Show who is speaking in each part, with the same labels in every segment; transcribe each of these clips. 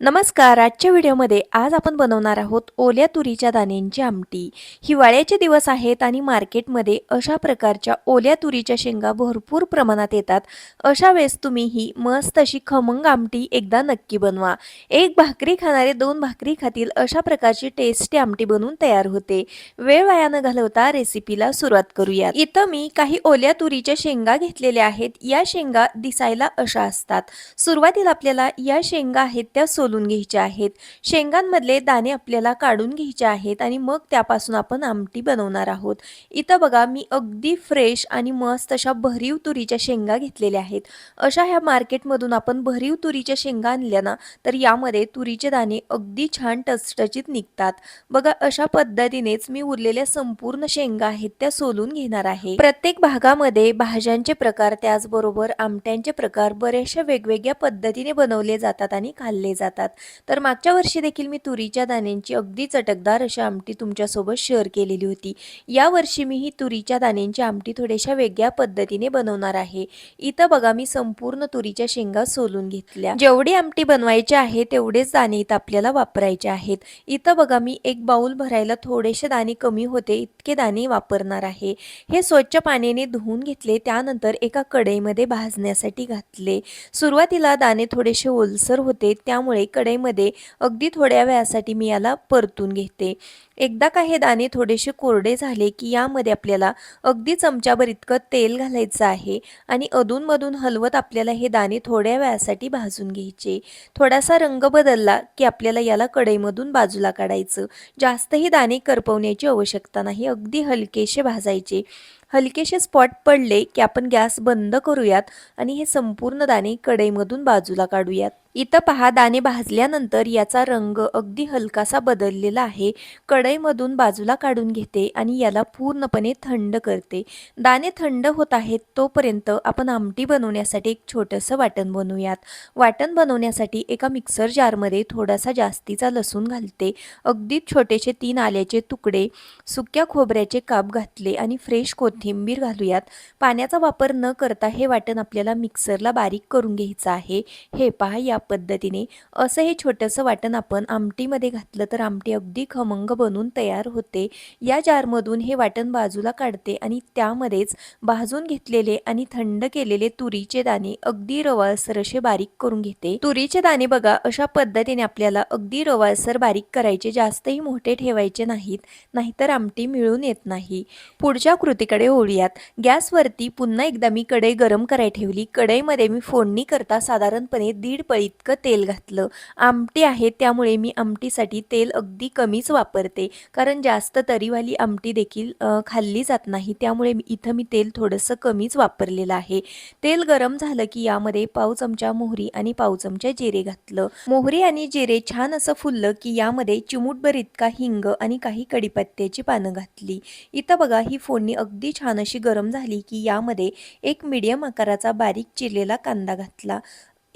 Speaker 1: नमस्कार आजच्या व्हिडिओमध्ये आज आपण बनवणार आहोत ओल्या तुरीच्या दाण्यांची आमटी. हिवाळ्याचे दिवस आहेत आणि मार्केटमध्ये अशा प्रकारच्या ओल्या तुरीच्या शेंगा भरपूर प्रमाणात येतात. अशा वेळेस तुम्ही ही मस्त अशी खमंग आमटी एकदा नक्की बनवा. एक भाकरी खाणारे दोन भाकरी खातील अशा प्रकारची टेस्टी आमटी बनवून तयार होते. वेळ वाया न घालवता रेसिपीला सुरुवात करूया इथं मी काही ओल्या तुरीच्या शेंगा घेतलेल्या आहेत. या शेंगा दिसायला अशा असतात. सुरुवातीला आपल्याला या शेंगा आहेत त्या सोलून घ्यायच्या आहेत. शेंगांमधले दाणे आपल्याला काढून घ्यायचे आहेत आणि मग त्यापासून आपण आमटी बनवणार आहोत. इथं बघा मी अगदी फ्रेश आणि मस्त अशा भरीव तुरीच्या शेंगा घेतलेल्या आहेत. अशा ह्या मार्केटमधून आपण भरीव तुरीच्या शेंगा आणल्या ना तर यामध्ये तुरीचे दाणे अगदी छान टचटचीत निघतात. बघा अशा पद्धतीनेच मी उरलेल्या संपूर्ण शेंगा आहेत त्या सोलून घेणार आहे. प्रत्येक भागामध्ये भाज्यांचे प्रकार त्याचबरोबर आमट्यांचे प्रकार बरेचशा वेगवेगळ्या पद्धतीने बनवले जातात आणि खाल्ले जातात. तर मागच्या वर्षी देखील मी तुरीच्या दाण्यांची अगदी चटकदार अशी आमटी तुमच्यासोबत शेअर केलेली होती. या वर्षी मी ही तुरीच्या दाण्यांची आमटी थोड्याशा वेगळ्या पद्धतीने बनवणार आहे. इथं बघा मी संपूर्ण तुरीच्या शेंगा सोलून घेतल्या. जेवढी आमटी बनवायची आहे तेवढेच दाणे इथं आपल्याला वापरायचे आहेत. इथं बघा मी एक बाऊल भरायला थोडेसे दाणे कमी होते इतके दाणे वापरणार आहे. हे स्वच्छ पाण्याने धुवून घेतले त्यानंतर एका कढईमध्ये भाजण्यासाठी घातले. सुरुवातीला दाणे थोडेसे ओलसर होते त्यामुळे कढईमध्ये अगदी थोड्या वेळासाठी मी याला परतून घेते. एकदा का हे दाणे थोडेसे कोरडे झाले की यामध्ये आपल्याला अगदी चमच्याभर इतकं तेल घालायचं आहे आणि अधूनमधून हलवत आपल्याला हे दाणे थोड्या वेळासाठी भाजून घ्यायचे. थोडासा रंग बदलला की आपल्याला याला कढईमधून बाजूला काढायचं. जास्तही दाणे करपवण्याची आवश्यकता नाही अगदी हलकेसे भाजायचे. हलकेसे स्पॉट पडले की आपण गॅस बंद करूयात आणि हे संपूर्ण दाणे कढईमधून बाजूला काढूयात. इथं पहा दाणे भाजल्यानंतर याचा रंग अगदी हलकासा बदललेला आहे. कढईमधून बाजूला काढून घेते आणि याला पूर्णपणे थंड करते. दाणे थंड होत आहेत तोपर्यंत आपण आमटी बनवण्यासाठी एक छोटंसं वाटण बनवूयात. वाटण बनवण्यासाठी एका मिक्सर जारमध्ये थोडासा जास्तीचा लसूण घालते. अगदी छोटेसे तीन आल्याचे तुकडे सुक्या खोबऱ्याचे काप घातले आणि फ्रेश कोथिंबीर घालूयात. पाण्याचा वापर न करता हे वाटण आपल्याला मिक्सरला बारीक करून घ्यायचं आहे. हे पहा या पद्धतीने. असं हे छोटंसं वाटण आपण आमटीमध्ये घातलं तर आमटी अगदी खमंग बनून तयार होते. या जारमधून हे वाटण बाजूला काढते आणि त्यामध्येच भाजून घेतलेले आणि थंड केलेले तुरीचे दाणे अगदी रवाळसर असे बारीक करून घेते. तुरीचे दाणे बघा अशा पद्धतीने आपल्याला अगदी रवाळसर बारीक करायचे. जास्तही मोठे ठेवायचे नाहीत नाहीतर आमटी मिळून येत नाही. पुढच्या कृतीकडे ओढूयात गॅसवरती पुन्हा एकदा मी कढई गरम करायला ठेवली. कढईमध्ये मी फोडणी करता साधारणपणे दीड पळी इतकं तेल घातलं. आमटी आहे त्यामुळे मी आमटीसाठी तेल अगदी कमीच वापरते. कारण जास्त तरीवाली आमटी देखील खाल्ली जात नाही. त्यामुळे इथं मी तेल थोडंसं कमीच वापरलेलं आहे. तेल गरम झालं की यामध्ये पाव चमचा मोहरी आणि पाव चमचा जिरे घातलं. मोहरी आणि जिरे छान असं फुललं की यामध्ये चिमूटभर इतका हिंग आणि काही कडीपत्त्याची पानं घातली. इथं बघा ही फोडणी अगदी छान अशी गरम झाली की यामध्ये एक मीडियम आकाराचा बारीक चिरलेला कांदा घातला.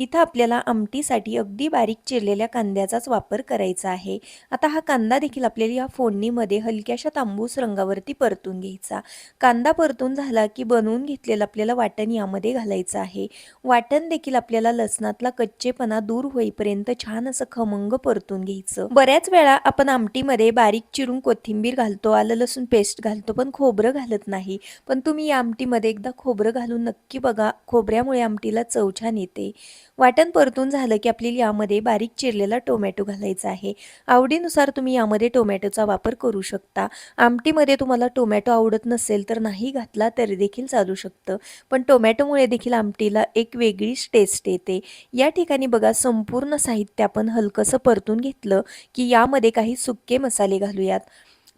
Speaker 1: इथं आपल्याला आमटीसाठी अगदी बारीक चिरलेल्या कांद्याचाच वापर करायचा आहे. आता हा कांदा देखील आपल्याला या फोडणीमध्ये हलक्याशा तांबूस रंगावरती परतून घ्यायचा. कांदा परतून झाला की बनवून घेतलेलं आपल्याला वाटण यामध्ये घालायचं आहे. वाटण देखील आपल्याला लसणातला कच्चेपणा दूर होईपर्यंत छान असं खमंग परतून घ्यायचं. बऱ्याच वेळा आपण आमटीमध्ये बारीक चिरून कोथिंबीर घालतो आलं लसूण पेस्ट घालतो पण खोबरं घालत नाही. पण तुम्ही या आमटीमध्ये एकदा खोबरं घालून नक्की बघा खोबऱ्यामुळे आमटीला चव छान येते. वाटण परतून झालं की आपल्याला यामध्ये बारीक चिरलेला टोमॅटो घालायचा आहे. आवडीनुसार तुम्ही यामध्ये टोमॅटोचा वापर करू शकता. आमटीमध्ये तुम्हाला टोमॅटो आवडत नसेल तर नाही घातला तरी देखील चालू शकतं. पण टोमॅटोमुळे देखील आमटीला एक वेगळीच टेस्ट येते. या ठिकाणी बघा संपूर्ण साहित्य आपण हलकंसं परतून घेतलं की यामध्ये काही सुके मसाले घालूयात.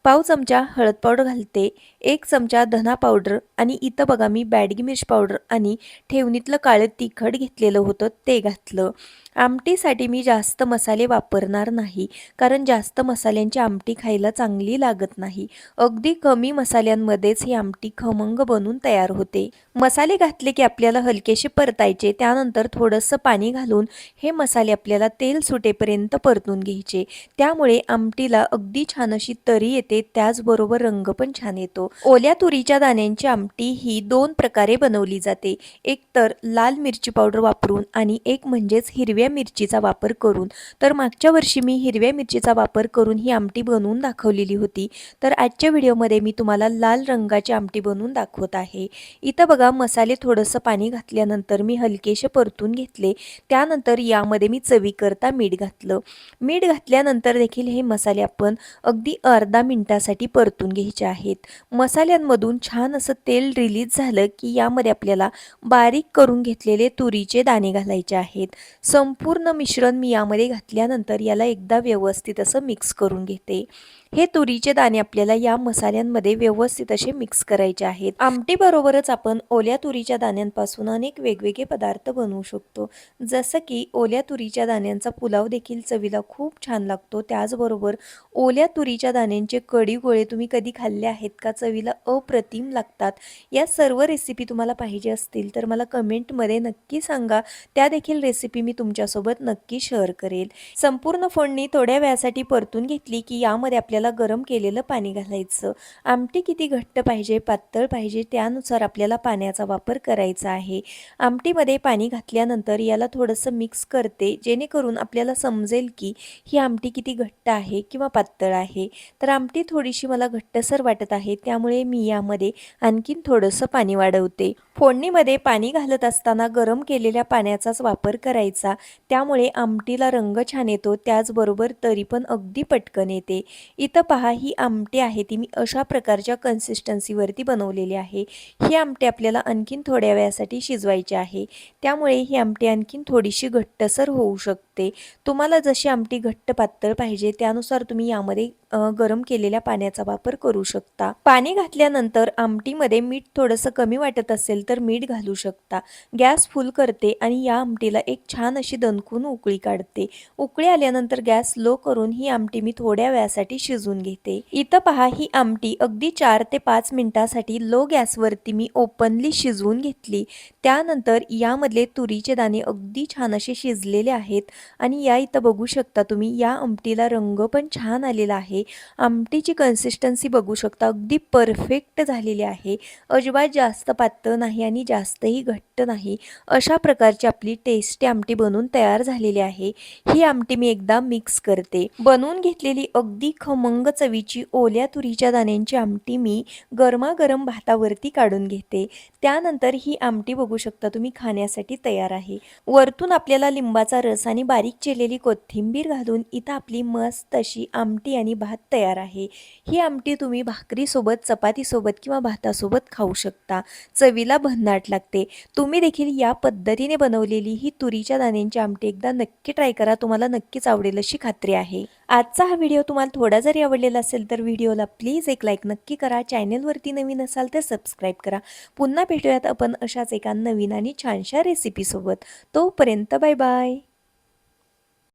Speaker 1: पाव चमचा हळद पावडर घालते एक चमचा धना पावडर आणि इथं बघा मी बॅडगी मिर्च पावडर आणि ठेवणीतलं काळं तिखट घेतलेलं होतं ते घातलं. आमटीसाठी मी जास्त मसाले वापरणार नाही कारण जास्त मसाल्यांची आमटी खायला चांगली लागत नाही. अगदी कमी मसाल्यांमध्येच ही आमटी खमंग बनून तयार होते. मसाले घातले की आपल्याला हलकेसे परतायचे त्यानंतर थोडंसं पाणी घालून हे मसाले आपल्याला तेल सुटेपर्यंत परतून घ्यायचे. त्यामुळे आमटीला अगदी छान अशी तरी येते. येते त्याचबरोबर रंग पण छान येतो. ओल्या तुरीच्या दाण्यांची आमटी ही दोन प्रकारे बनवली जाते. एक तर लाल मिरची पावडर वापरून आणि एक म्हणजेच हिरव्या मिरचीचा वापर करून. तर मागच्या वर्षी मी हिरव्या मिरचीचा वापर करून ही आमटी बनवून दाखवलेली होती. तर आजच्या व्हिडिओमध्ये मी तुम्हाला लाल रंगाची आमटी बनवून दाखवत आहे. इथं बघा मसाले थोडंसं पाणी घातल्यानंतर मी हलकेसे परतून घेतले. त्यानंतर यामध्ये मी चवीकरता मीठ घातलं. मीठ घातल्यानंतर देखील हे मसाले आपण अगदी अर्धा मिनिट मिनिटासाठी परतून घ्यायचे आहेत. मसाल्यांमधून छान असं तेल रिलीज झालं की यामध्ये आपल्याला बारीक करून घेतलेले तुरीचे दाणे घालायचे आहेत. संपूर्ण मिश्रण मी यामध्ये घातल्यानंतर याला एकदा व्यवस्थित असं मिक्स करून घेते. हे तुरीचे दाणे आपल्याला या मसाल्यांमध्ये व्यवस्थित असे मिक्स करायचे आहेत. आमटीबरोबरच आपण ओल्या तुरीच्या दाण्यांपासून अनेक वेगवेगळे पदार्थ बनवू शकतो. जसं की ओल्या तुरीच्या दाण्यांचा पुलाव देखील चवीला खूप छान लागतो. त्याचबरोबर ओल्या तुरीच्या दाण्यांचे कढी गोळे तुम्ही कधी खाल्ले आहेत का? चवीला अप्रतिम लागतात. या सर्व रेसिपी तुम्हाला पाहिजे असतील तर मला कमेंटमध्ये नक्की सांगा. त्या देखील रेसिपी मी तुमच्यासोबत नक्की शेअर करेल. संपूर्ण फोडणी थोड्या वेळासाठी परतून घेतली की यामध्ये आपल्याला गरम केलेलं पाणी घालायचं. आमटी किती घट्ट पाहिजे पातळ पाहिजे त्यानुसार आपल्याला पाण्याचा वापर करायचा आहे. आमटीमध्ये पाणी घातल्यानंतर याला थोडंसं मिक्स करते जेणेकरून आपल्याला समजेल की ही आमटी किती घट्ट आहे किंवा पातळ आहे. तर आमटी थोडीशी मला घट्टसर वाटत आहे त्यामुळे मी यामध्ये आणखीन थोडंसं पाणी वाढवते. फोडणीमध्ये पाणी घालत असताना गरम केलेल्या पाण्याचाच वापर करायचा त्यामुळे आमटीला रंग छान येतो त्याचबरोबर तरी पण अगदी पटकन येते. इथं पहा ही आमटी आहे ती मी अशा प्रकारच्या कन्सिस्टन्सीवरती बनवलेली आहे. ही आमटी आपल्याला आणखीन थोड्या वेळासाठी शिजवायची आहे त्यामुळे ही आमटी आणखीन थोडीशी घट्टसर होऊ शकते. तुम्हाला जशी आमटी घट्ट पातळ पाहिजे त्यानुसार तुम्ही यामध्ये गरम केलेल्या पाण्याचा वापर करू शकता. पाणी घातल्यानंतर आमटीमध्ये मीठ थोडंसं कमी वाटत असेल तर मीठ घालू शकता. गॅस फुल करते आणि या आमटीला एक छान अशी दणकून उकळी काढते. उकळी आल्यानंतर गॅस लो करून ही आमटी मी थोड्या वेळासाठी शिजून घेते. इथं पहा ही आमटी अगदी चार ते पाच मिनिटासाठी लो गॅसवरती मी ओपनली शिजवून घेतली. त्यानंतर यामधले तुरीचे दाणे अगदी छान असे शिजलेले आहेत आणि या इथं बघू शकता तुम्ही या आमटीला रंग पण छान आलेला आहे. आमटीची कन्सिस्टन्सी बघू शकता. अगदी परफेक्ट झालेली आहे. अजिबात जास्त पातळ नाही आणि जास्तही घट्ट नाही. अशा प्रकारची आपली टेस्टी आमटी बनवून तयार झालेली आहे. ही आमटी मी एकदा मिक्स करते. बनवून घेतलेली अगदी खमंग चवीची ओल्या तुरीच्या दाण्यांची आमटी मी गरमागरम भातावरती काढून घेते. त्यानंतर ही आमटी बघू शकता तुम्ही खाण्यासाठी तयार आहे. वरतून आपल्याला लिंबाचा रस आणि बारीक चिरलेली कोथिंबीर घालून इथं आपली मस्त अशी आमटी आणि भात तयार आहे. ही आमटी तुम्ही भाकरीसोबत चपातीसोबत किंवा भातासोबत खाऊ शकता. चवीला भन्नाट लागते. तुम्ही देखील या पद्धतीने बनवलेली ही तुरीच्या दाण्यांची आमटी एकदा नक्की ट्राय करा. तुम्हाला नक्कीच आवडेल अशी खात्री आहे. आजचा हा व्हिडिओ तुम्हाला थोडा जरी आवडलेला असेल तर व्हिडिओला प्लीज एक लाईक नक्की करा. चॅनेलवरती नवीन असाल तर सबस्क्राईब करा. पुन्हा भेटूयात आपण अशाच एका नवीन आणि छानशा रेसिपीसोबत तोपर्यंत बाय बाय.